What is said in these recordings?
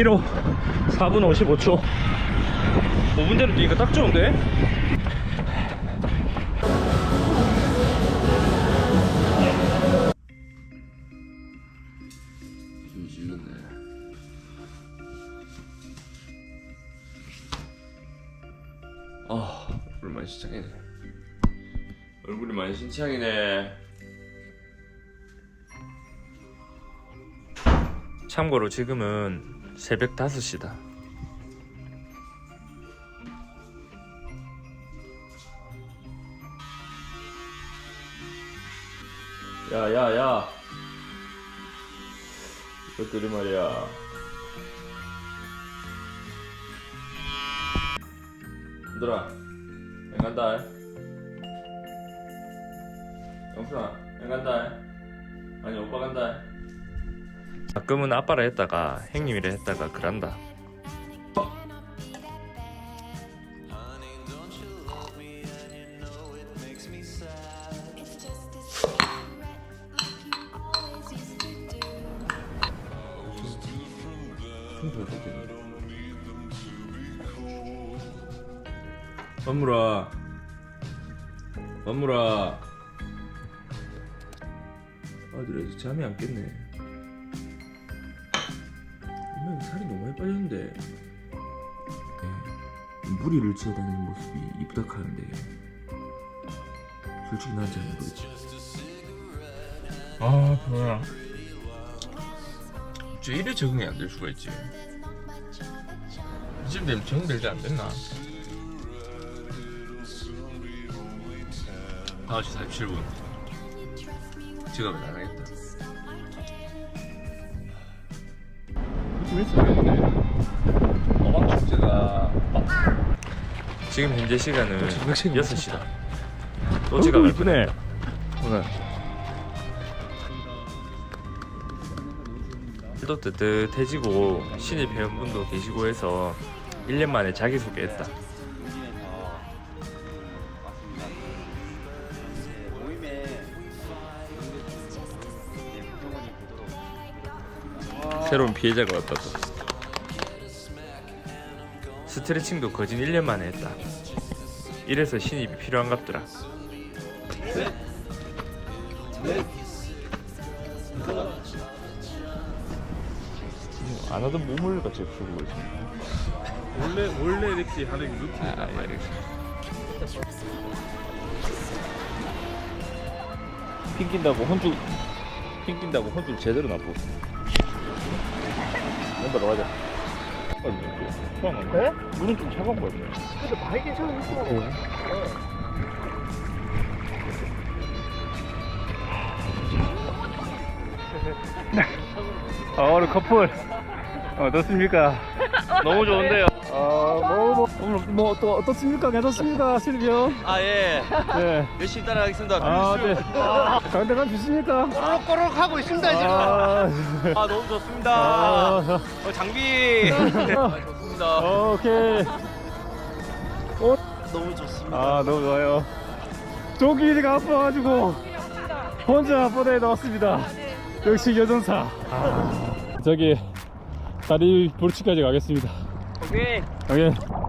2km 4분 55초. 5분대로 뛰니까 딱 좋은데? 아 얼굴 만신창이네. 얼굴이 만신창이네. 참고로 지금은 새벽 5시다. 야 야 야. 이것들이 말이야. 얘들아 행 간다 영순아 행 간다 아니 오빠 간다 가끔은 아빠라 했다가 형님이라 했다가 그란다. 선물아 선물아 아들 아직 잠이 안 깼네 분명히 살이 너무 많이 빠졌는데. 네, 무리를 지어다니는 모습이 이쁘다 하는데 솔직히 난 잘 모르겠지. 아 별로야. 저 이래 적응이 안 될 수가 있지. 이쯤 되면 적응되지 안 됐나? 5시 47분. 지갑에 나가겠다 어막 축제가 지금 현재 시간은 몇 시간 6시다. 또 지각을 이쁘네. 오늘. 또 뜨뜻해지고 신입 회원분도 계시고 해서 1년 만에 자기소개했다 새로운 피해자가 왔다 또 스트레칭도 거진 1년 만에 했다 이래서 신입이 필요한갑더라 안 하던 몸을 같이 풀고 있습니다 원래 원래 이렇게 하는 루틴이다. 아, 예. 핑 낀다고 혼줄 핑 낀다고 혼줄 제대로 놔보고. 멤버로 가자. 수학은 네? 물은 좀 차가운 거야. 근데 많이 괜찮아. 아, 오늘 커플 어떻습니까? 너무 좋은데요 아, 뭐, 뭐, 오늘 뭐, 또, 어떻습니까? 괜찮습니까? 실비요? 아 예. 네. 열심히 따라가겠습니다. 아, 네. 강대감 주십니까? 꼬록꼬록 하고 있습니다 지금. 아, 아 너무 좋습니다. 아, 어, 장비. 아, 좋습니다. 오케이. 너무 좋습니다. 아, 너무 좋아요. 조기이가 아파가지고 혼자 보내에 나왔습니다. 역시 여전사. 저기 다리 볼치까지 가겠습니다. 오케이. 오케이.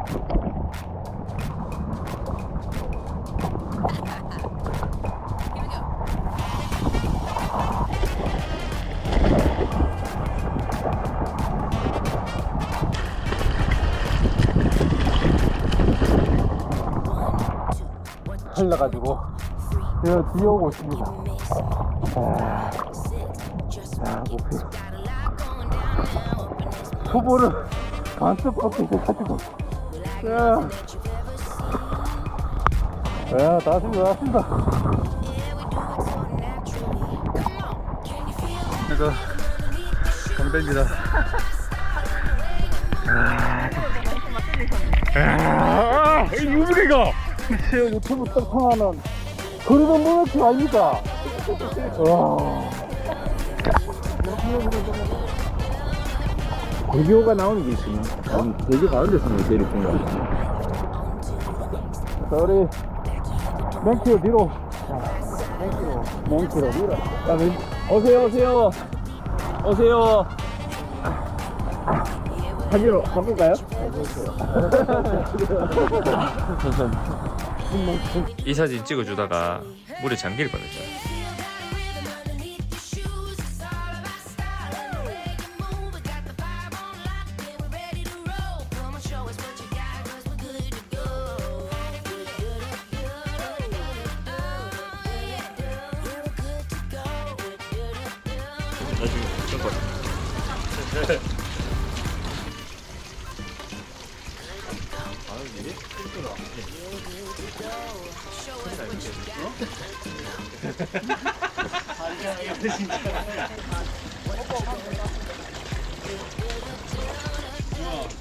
흘러가지고 제가 뒤에 오고 있습니다. 아, 아, 목표. 후보를 반쪽 꺾고 이제 가지고. 야, 야, 다 왔습니다, 다 왔습니다. 이거 강대입니다. 아, 이 무게가 유튜브 떡상하는 그러던 모노키 아닙니까? 와. 대교가 나오는 게 있으면 난 대교 가는 데서 못 때릴 생각. 자, 우리 맹키로 뒤로. 맹키로. 맹키로 뒤로. 자, 맹- 오세요, 오세요. 오세요. 자기로 바꿀까요? 이 사진 찍어주다가 물에 잠길 뻔했죠. 나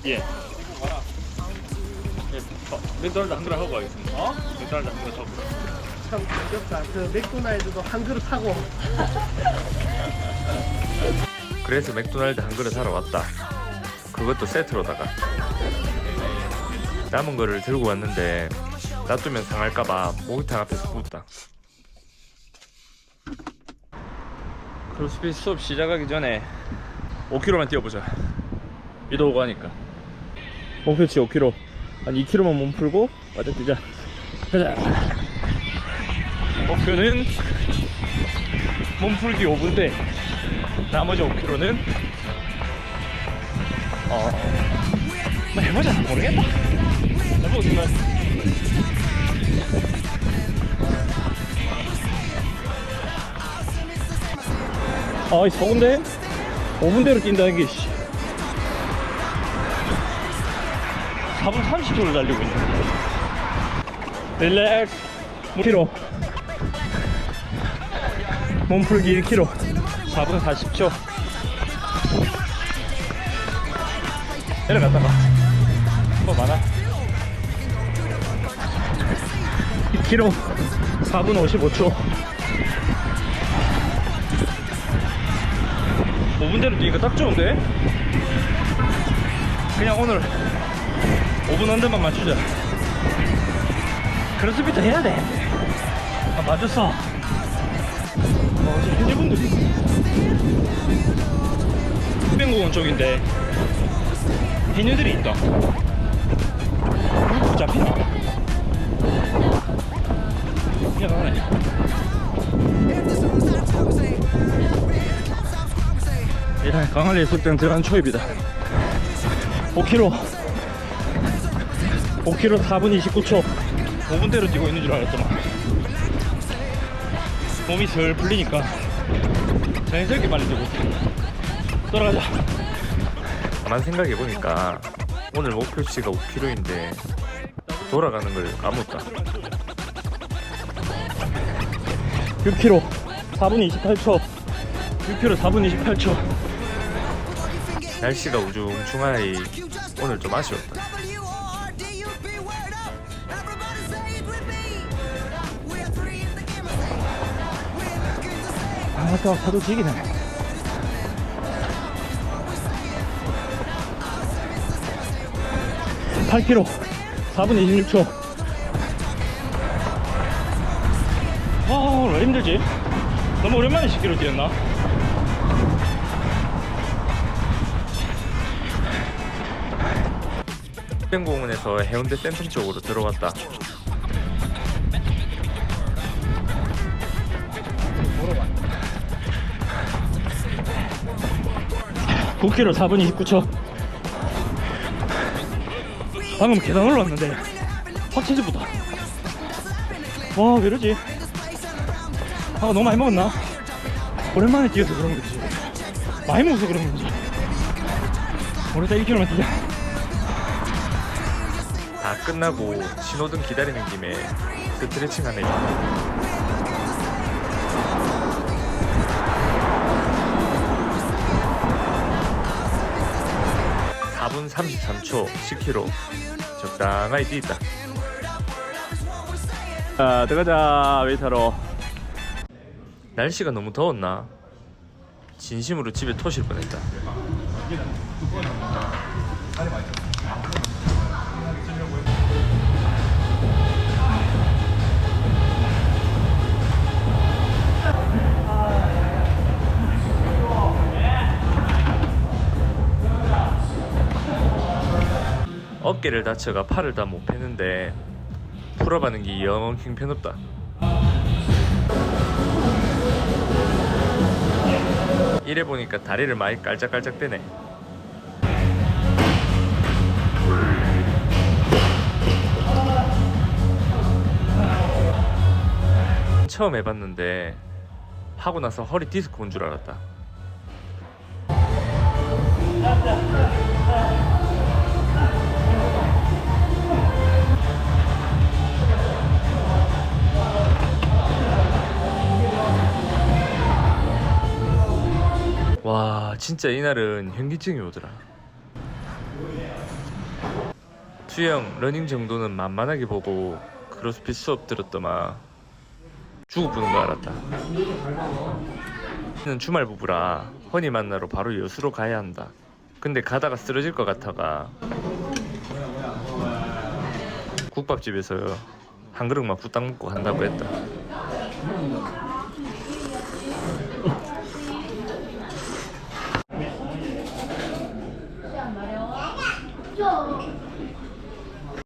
예. 맥도날드 한 그릇 하고 가겠습니다. 어? 맥도날드 한 그릇 하고. 참 귀엽다. 그 맥도날드도 한 그릇 하고. 그래서 맥도날드 한 그릇 사러 왔다. 그것도 세트로다가. 남은 거를 들고 왔는데 놔두면 상할까봐 목욕탕 앞에서 굽다. 크로스핏 수업 시작하기 전에 5km만 뛰어보자. 비도 오고 하니까. 목표치 5km. 한 2km만 몸 풀고 맞아 뛰자. 가자. 목표는 몸 풀기 5분대. 나머지 5km는 어, 뭐 해보자 모르겠다 해보기 아이 서운데? 5분대로 뛴다는 게 씨. 4분 30초를 달리고 있네. 릴렉스. 1km 몸풀기 1km 4분 40초. 내려갔다가 뭐 많아. 2km 4분 55초 5분대로 뛰니까 딱 좋은데? 그냥 오늘 5분 언더만 맞추자. 크로스피트 해야 돼. 아, 맞았어. 어, 지금 현지분들이 흑변공원 쪽인데 해녀들이 있다. 못 잡히나? 그냥 가네 예, 강한리 해수욕장 들어간 초입이다. 5km 5km 4분 29초. 5분대로 뛰고 있는 줄 알았더만 몸이 슬 풀리니까 자연스럽게 빨리 뛰고. 돌아가자. 가만 생각해보니까 오늘 목표치가 5km인데 돌아가는 걸 까먹었다 6km 4분 28초. 6km 4분 28초 날씨가 우중충하니 오늘 좀 아쉬웠다 아, 아까 파도 지기네. 8km 4분 26초. 아, 왜 힘들지? 너무 오랜만에 10km 뛰었나? 공원에서 해운대 센텀 쪽으로 들어갔다. m 4분 29초. 방금 계단 올라왔는데 확체지보다. 와, 왜 이러지? 아, 너무 많이 먹었나? 오랜만에 뛰어서 그런 거지. 많이 먹어서 그런 건지. 오늘따 1km 뛰자. 다 끝나고 신호등 기다리는 김에 스트레칭 하네. 사분 33초 10km 적당하게 뛰었다. 자, 들어가자 웨이터로. 날씨가 너무 더웠나? 진심으로 집에 토실 뻔했다. 어깨를 다쳐가 팔을 다 못 펴는데 풀어가는 게 영 형편없다. 이래 보니까 다리를 많이 깔짝깔짝 대네. 처음 해봤는데 하고 나서 허리 디스크 온 줄 알았다. 진짜 이날은 현기증이 오더라. 수영, 러닝 정도는 만만하게 보고 크로스핏 수업 들었더만 죽을 부는 거 알았다. 는 주말 부부라 허니 만나러 바로 여수로 가야 한다. 근데 가다가 쓰러질 것 같아가 국밥집에서 한 그릇만 부딱 먹고 간다고 했다.